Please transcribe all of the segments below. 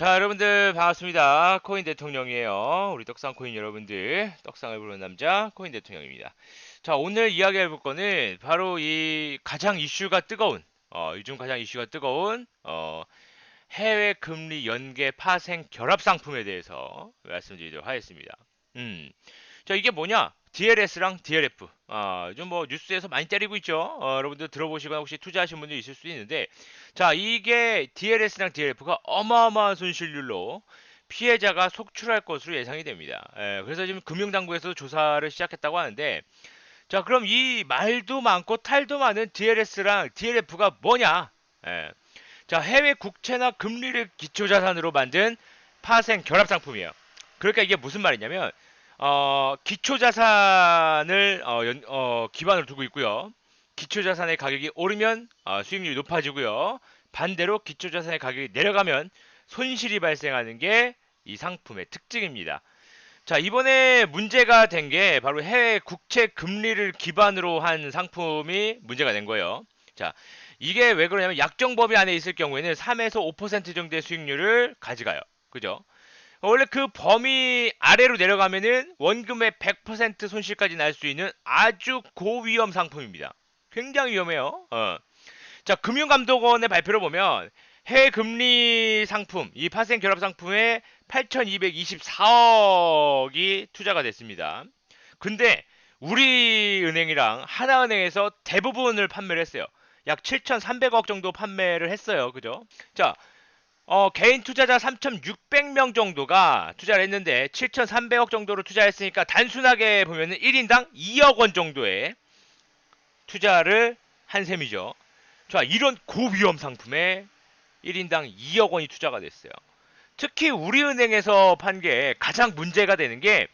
자, 여러분들 반갑습니다. 코인 대통령이에요. 우리 떡상 코인 여러분들, 떡상을 부르는 남자 코인 대통령입니다. 자, 오늘 이야기할 볼 거는 바로 이 가장 이슈가 뜨거운, 어, 요즘 가장 이슈가 뜨거운, 어, 해외 금리 연계 파생 결합 상품에 대해서 말씀드리도록 하겠습니다. 음. 자, 이게 뭐냐? DLS랑 DLF. 아, 요즘 뭐 뉴스에서 많이 때리고 있죠. 어, 여러분들 들어보시거나 혹시 투자하신 분들 있을 수도 있는데, 자, 이게 DLS랑 DLF가 어마어마한 손실률로 피해자가 속출할 것으로 예상이 됩니다. 예, 그래서 지금 금융당국에서도 조사를 시작했다고 하는데, 자, 그럼 이 말도 많고 탈도 많은 DLS랑 DLF가 뭐냐? 예, 자, 해외 국채나 금리를 기초자산으로 만든 파생 결합 상품이에요. 그러니까 이게 무슨 말이냐면, 어, 기초자산을 어, 연- 어, 기반으로 두고 있고요. 기초자산의 가격이 오르면 어, 수익률이 높아지고요. 반대로 기초자산의 가격이 내려가면 손실이 발생하는 게 이 상품의 특징입니다. 자, 이번에 문제가 된 게 바로 해외 국채 금리를 기반으로 한 상품이 문제가 된 거예요. 자, 이게 왜 그러냐면 약정 범위 안에 있을 경우에는 3에서 5% 정도의 수익률을 가져가요. 그죠? 원래 그 범위 아래로 내려가면은 원금의 100% 손실까지 날 수 있는 아주 고위험 상품입니다. 굉장히 위험해요. 어. 자, 금융감독원의 발표를 보면 해외 금리 상품, 이 파생 결합 상품에 8,224억이 투자가 됐습니다. 근데 우리 은행이랑 하나은행에서 대부분을 판매를 했어요. 약 7,300억 정도 판매를 했어요. 그죠? 자, 어, 개인 투자자 3,600명 정도가 투자를 했는데 7,300억 정도로 투자했으니까 단순하게 보면은 1인당 2억 원 정도의 투자를 한 셈이죠. 자, 이런 고위험 상품에 1인당 2억 원이 투자가 됐어요. 특히 우리은행에서 판 게 가장 문제가 되는 게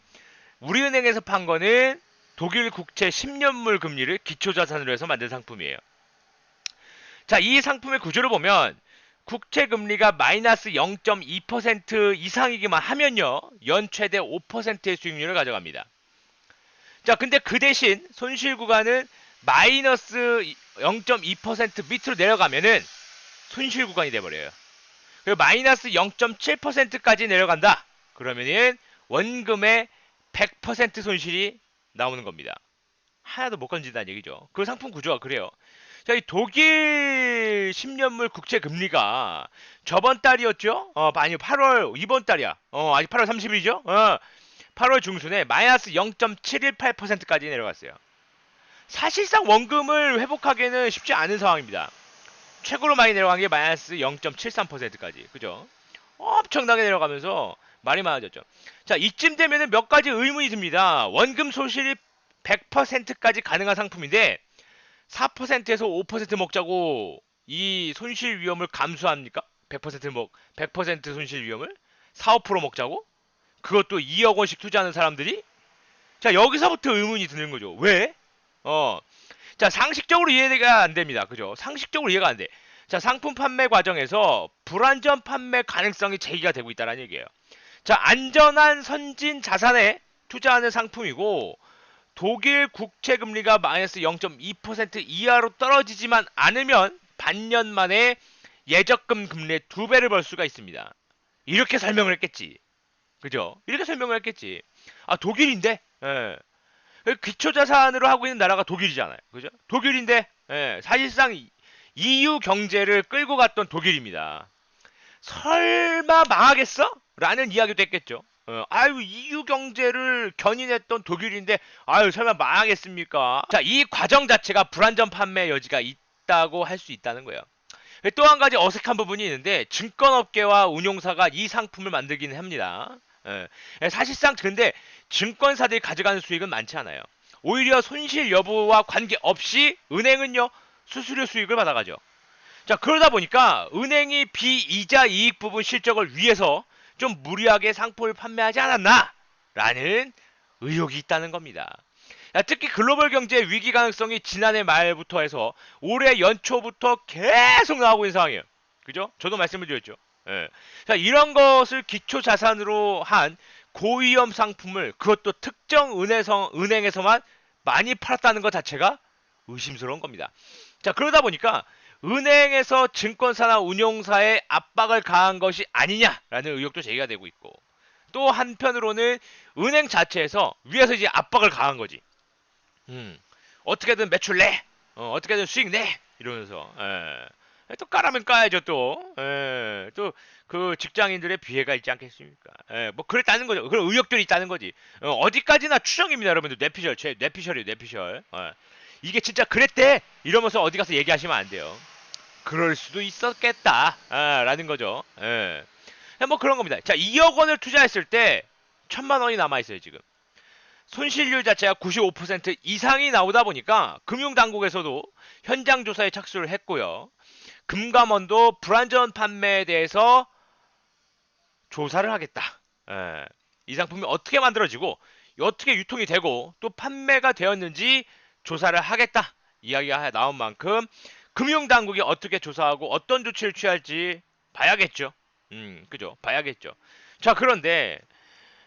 우리은행에서 판 거는 독일 국채 10년물 금리를 기초자산으로 해서 만든 상품이에요. 자, 이 상품의 구조를 보면 국채 금리가 마이너스 0.2% 이상이기만 하면요. 연 최대 5%의 수익률을 가져갑니다. 자, 근데 그 대신 손실 구간은 마이너스 0.2% 밑으로 내려가면은 손실 구간이 돼버려요. 그리고 마이너스 0.7%까지 내려간다. 그러면은 원금의 100% 손실이 나오는 겁니다. 하나도 못 건진다는 얘기죠. 그 상품 구조가 그래요. 자, 이 독일 10년물 국채 금리가 저번 달이었죠? 어, 아니 8월 이번 달이야. 어, 아직 8월 30일이죠? 어, 8월 중순에 마이너스 0.718%까지 내려갔어요. 사실상 원금을 회복하기에는 쉽지 않은 상황입니다. 최고로 많이 내려간 게 마이너스 0.73%까지. 그죠? 엄청나게 내려가면서 말이 많아졌죠. 자, 이쯤 되면은 몇 가지 의문이 듭니다. 원금 손실이 100%까지 가능한 상품인데 4%에서 5% 먹자고 이 손실 위험을 감수합니까? 100% 먹, 100% 손실 위험을 4, 5% 먹자고? 그것도 2억 원씩 투자하는 사람들이? 자, 여기서부터 의문이 드는 거죠. 왜? 어. 자, 상식적으로 이해가 안 됩니다. 그죠? 상식적으로 이해가 안 돼. 자, 상품 판매 과정에서 불안전 판매 가능성이 제기가 되고 있다는 얘기예요. 자, 안전한 선진 자산에 투자하는 상품이고 독일 국채 금리가 마이너스 0.2% 이하로 떨어지지만 않으면 반년 만에 예적금 금리의 두 배를 벌 수가 있습니다. 이렇게 설명을 했겠지. 그죠? 이렇게 설명을 했겠지. 아, 독일인데? 예. 기초자산으로 하고 있는 나라가 독일이잖아요. 그죠? 독일인데, 예, 사실상 EU 경제를 끌고 갔던 독일입니다. 설마 망하겠어? 라는 이야기도 했겠죠. 어, 아유, EU 경제를 견인했던 독일인데, 아유, 설마 망하겠습니까? 자, 이 과정 자체가 불안전 판매 여지가 있다고 할 수 있다는 거예요. 또 한 가지 어색한 부분이 있는데, 증권업계와 운용사가 이 상품을 만들기는 합니다. 예, 사실상 근데 증권사들이 가져가는 수익은 많지 않아요. 오히려 손실 여부와 관계없이 은행은요, 수수료 수익을 받아가죠. 자, 그러다 보니까 은행이 비이자 이익 부분 실적을 위해서 좀 무리하게 상품을 판매하지 않았나? 라는 의혹이 있다는 겁니다. 자, 특히 글로벌 경제 위기 가능성이 지난해 말부터 해서 올해 연초부터 계속 나오고 있는 상황이에요. 그죠? 저도 말씀을 드렸죠. 예. 자, 이런 것을 기초 자산으로 한 고위험 상품을 그것도 특정 은행에서, 은행에서만 많이 팔았다는 것 자체가 의심스러운 겁니다. 자, 그러다 보니까 은행에서 증권사나 운용사에 압박을 가한 것이 아니냐라는 의혹도 제기가 되고 있고 또 한편으로는 은행 자체에서 위에서 이제 압박을 가한 거지. 음, 어떻게든 매출 내, 어, 어떻게든 수익 내 이러면서 예. 또 까라면 까야죠 또. 예. 또그 직장인들의 비애가 있지 않겠습니까? 예. 뭐 그랬다는 거죠. 그런 의혹들이 있다는 거지. 어, 디까지나 추정입니다, 여러분들. 뇌피셜, 제 뇌피셜이에요, 뇌피셜. 예. 이게 진짜 그랬대 이러면서 어디 가서 얘기하시면 안 돼요. 그럴 수도 있었겠다. 아, 라는 거죠. 예. 뭐 그런 겁니다. 자, 2억 원을 투자했을 때 천만 원이 남아 있어요, 지금. 손실률 자체가 95% 이상이 나오다 보니까 금융당국에서도 현장 조사에 착수를 했고요. 금감원도 불안전 판매에 대해서 조사를 하겠다. 예. 이 상품이 어떻게 만들어지고 어떻게 유통이 되고 또 판매가 되었는지 조사를 하겠다. 이야기가 나온 만큼 금융당국이 어떻게 조사하고 어떤 조치를 취할지 봐야겠죠. 음, 그죠. 봐야겠죠. 자, 그런데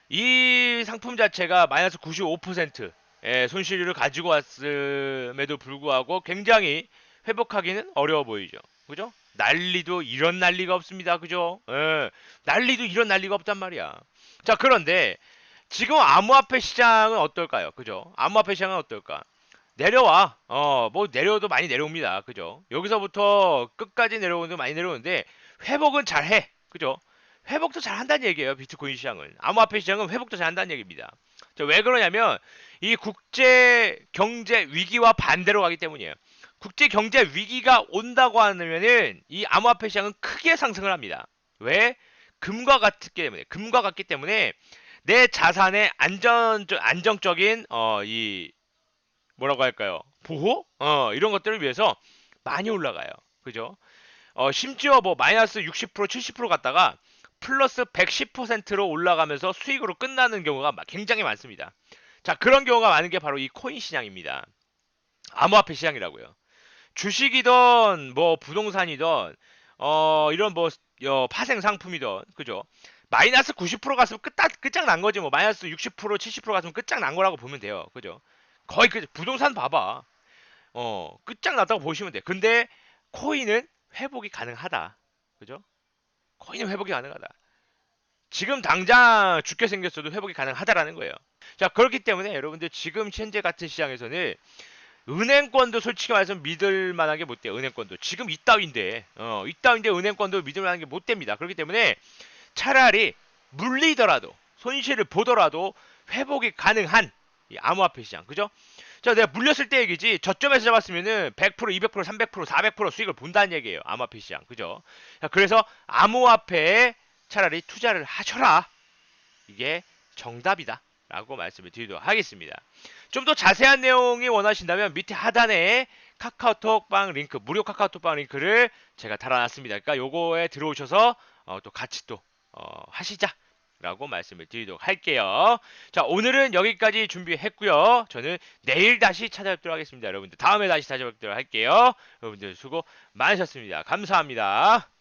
이 상품 자체가 마이너스 95%의 손실률을 가지고 왔음에도 불구하고 굉장히 회복하기는 어려워 보이죠. 그죠? 난리도 이런 난리가 없습니다. 그죠? 예, 난리도 이런 난리가 없단 말이야. 자, 그런데 지금 암호화폐 시장은 어떨까요? 그죠? 암호화폐 시장은 어떨까? 내려와. 어, 뭐 내려도 많이 내려옵니다. 그죠? 여기서부터 끝까지 내려오는데 많이 내려오는데 회복은 잘 해. 그죠? 회복도 잘 한다는 얘기예요. 비트코인 시장은. 암호화폐 시장은 회복도 잘 한다는 얘기입니다. 자, 왜 그러냐면 이 국제 경제 위기와 반대로 가기 때문이에요. 국제 경제 위기가 온다고 하면은 이 암호화폐 시장은 크게 상승을 합니다. 왜? 금과 같기 때문에 금과 같기 때문에 내 자산의 안전 안정적인 어 이 뭐라고 할까요? 보호? 어 이런 것들을 위해서 많이 올라가요. 그죠? 어 심지어 뭐 마이너스 60% 70% 갔다가 플러스 110%로 올라가면서 수익으로 끝나는 경우가 마- 굉장히 많습니다. 자, 그런 경우가 많은 게 바로 이 코인 시장입니다. 암호화폐 시장이라고요. 주식이든 뭐 부동산이든 어 이런 뭐 어, 파생 상품이든 그죠? 마이너스 90% 갔으면 끝딱 끝장난 거지 뭐 마이너스 60% 70% 갔으면 끝장난 거라고 보면 돼요. 그죠? 거의 그 부동산 봐봐. 어 끝장났다고 보시면 돼. 근데 코인은 회복이 가능하다. 그죠? 코인은 회복이 가능하다. 지금 당장 죽게 생겼어도 회복이 가능하다라는 거예요. 자, 그렇기 때문에 여러분들 지금 현재 같은 시장에서는 은행권도 솔직히 말해서 믿을 만한 게 못 돼요. 은행권도. 지금 이따위인데, 어, 이따위인데 은행권도 믿을 만한 게 못 됩니다. 그렇기 때문에 차라리 물리더라도, 손실을 보더라도 회복이 가능한 이 암호화폐 시장. 그죠? 자, 내가 물렸을 때 얘기지. 저점에서 잡았으면은 100%, 200%, 300%, 400% 수익을 본다는 얘기예요. 암호화폐 시장. 그죠? 자, 그래서 암호화폐에 차라리 투자를 하셔라. 이게 정답이다. 라고 말씀을 드리도록 하겠습니다. 좀 더 자세한 내용이 원하신다면 밑에 하단에 카카오톡방 링크, 무료 카카오톡방 링크를 제가 달아놨습니다. 그러니까 요거에 들어오셔서 어, 또 같이 또 어, 하시자. 라고 말씀을 드리도록 할게요. 자, 오늘은 여기까지 준비했고요. 저는 내일 다시 찾아뵙도록 하겠습니다. 여러분들 다음에 다시 찾아뵙도록 할게요. 여러분들 수고 많으셨습니다. 감사합니다.